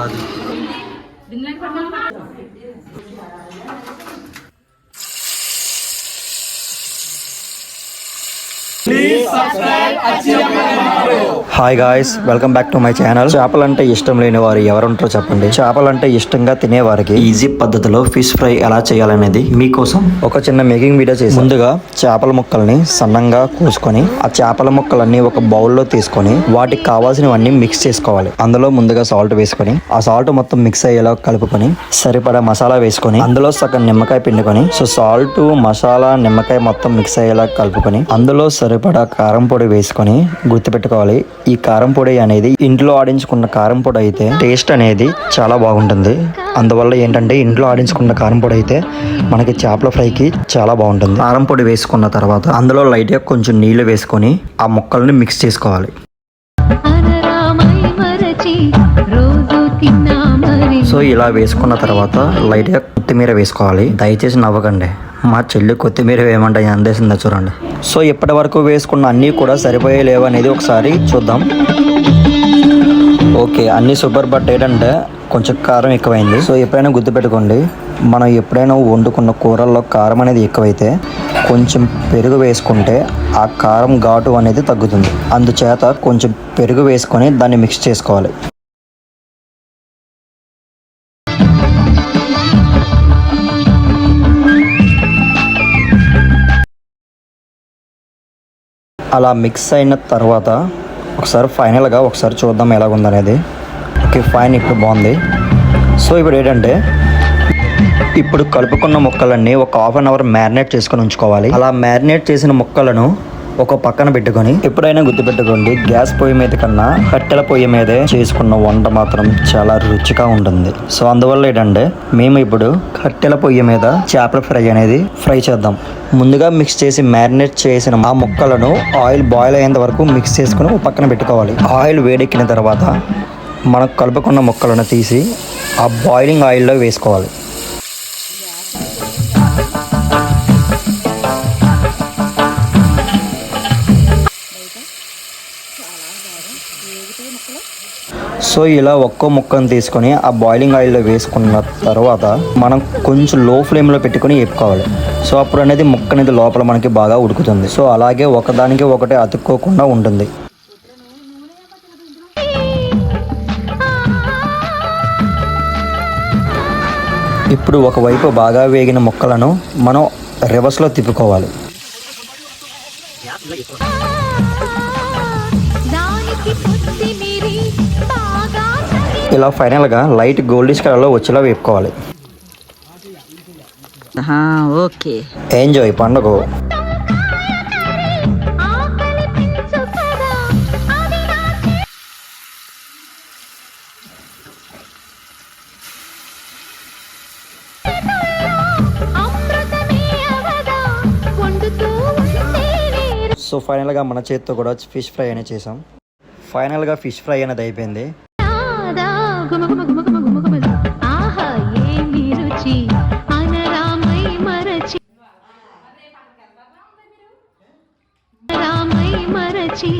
అది hi guys welcome back to my channel చేపలంటే ఇష్టం లేని వారు ఎవరుంటారో చెప్పండి. చేపలంటే ఇష్టంగా తినే వారికి ఈజీ పద్ధతిలో ఫిష్ ఫ్రై ఎలా చేయాలనేది మీకోసం ఒక చిన్న మేకింగ్ వీడియో చేసి ముందుగా చేపల ముక్కల్ని సన్నంగా కోసుకొని ఆ చేపల ముక్కలన్నీ ఒక బౌల్లో తీసుకొని వాటికి కావాల్సినవన్నీ మిక్స్ చేసుకోవాలి. అందులో ముందుగా సాల్ట్ వేసుకొని ఆ సాల్ట్ మొత్తం మిక్స్ అయ్యేలా కలుపుకొని సరిపడా మసాలా వేసుకొని అందులో సగం నిమ్మకాయ పిండుకొని సో సాల్ట్ మసాలా నిమ్మకాయ మొత్తం మిక్స్ అయ్యేలా కలుపుకొని అందులో సరిపడా కారం పొడి వేసుకొని గుర్తుపెట్టుకోవాలి. ఈ కారం పొడి అనేది ఇంట్లో ఆడించుకున్న కారం పొడి అయితే టేస్ట్ అనేది చాలా బాగుంటుంది. అందువల్ల ఏంటంటే ఇంట్లో ఆడించుకున్న కారం పొడి అయితే మనకి చేపల ఫ్రైకి చాలా బాగుంటుంది. కారం పొడి వేసుకున్న తర్వాత అందులో లైట్గా కొంచెం నీళ్ళు వేసుకొని ఆ ముక్కల్ని మిక్స్ చేసుకోవాలి. సో ఇలా వేసుకున్న తర్వాత లైట్గా కొత్తిమీర వేసుకోవాలి. దయచేసి నవ్వకండి. మా చెల్లి కొత్తిమీర వేయమంటే అందేసిందా చూడండి. సో ఇప్పటి వరకు వేసుకున్న అన్నీ కూడా సరిపోయేలేవు అనేది ఒకసారి చూద్దాం. ఓకే అన్ని సూపర్ బట్ ఏంటంటే కొంచెం కారం ఎక్కువైంది. సో ఎప్పుడైనా గుర్తుపెట్టుకోండి మనం ఎప్పుడైనా వండుకున్న కూరల్లో కారం అనేది ఎక్కువైతే కొంచెం పెరుగు వేసుకుంటే ఆ కారం ఘాటు అనేది తగ్గుతుంది. అందుచేత కొంచెం పెరుగు వేసుకొని దాన్ని మిక్స్ చేసుకోవాలి. అలా మిక్స్ అయిన తర్వాత ఒకసారి ఫైనల్గా ఒకసారి చూద్దాం ఎలాగుందనేది. ఓకే ఫైన్ ఇప్పుడు బాగుంది. సో ఇప్పుడు ఏంటంటే ఇప్పుడు కలుపుకున్న ముక్కలన్నీ ఒక హాఫ్ అన్ అవర్ మ్యారినేట్ చేసుకొని ఉంచుకోవాలి. అలా మ్యారినేట్ చేసిన ముక్కలను ఒక పక్కన పెట్టుకొని ఎప్పుడైనా గుర్తుపెట్టుకోండి గ్యాస్ పొయ్యి మీద కన్నా కట్టెల పొయ్యి మీదే చేసుకున్న వంట మాత్రం చాలా రుచిగా ఉంటుంది. సో అందువల్ల ఏంటంటే మేము ఇప్పుడు కట్టెల పొయ్యి మీద చేపల ఫ్రై అనేది ఫ్రై చేద్దాం. ముందుగా మిక్స్ చేసి మ్యారినేట్ చేసిన ఆ ముక్కలను ఆయిల్ బాయిల్ అయ్యేంత వరకు మిక్స్ చేసుకుని ఒక పక్కన పెట్టుకోవాలి. ఆయిల్ వేడెక్కిన తర్వాత మనం కలుపుకున్న ముక్కలను తీసి ఆ బాయిలింగ్ ఆయిల్లో వేసుకోవాలి. సో ఇలా ఒక్కో ముక్కను తీసుకొని ఆ బాయిలింగ్ ఆయిల్లో వేసుకున్న తర్వాత మనం కొంచెం లో ఫ్లేమ్లో పెట్టుకొని వేపుకోవాలి. సో అప్పుడు అనేది ముక్క అనేది లోపల మనకి బాగా ఉడుకుతుంది. సో అలాగే ఒకదానికి ఒకటి అతుక్కోకుండా ఉంటుంది. ఇప్పుడు ఒకవైపు బాగా వేగిన ముక్కలను మనం రివర్స్లో తిప్పుకోవాలి. ఇలా ఫైనల్గా లైట్ గోల్డిష్ కలర్లో వచ్చేలా వేపుకోవాలి. ఓకే. ఎంజాయ్ పండుగ. సో ఫైనల్గా మన చేతితో కూడా ఫిష్ ఫ్రై అనేది చేసాం. ఫైనల్గా ఫిష్ ఫ్రై అనేది అయిపోయింది. రాదా ఆహా ఏమి రుచి? అనరామై మరచి రామై మరచి.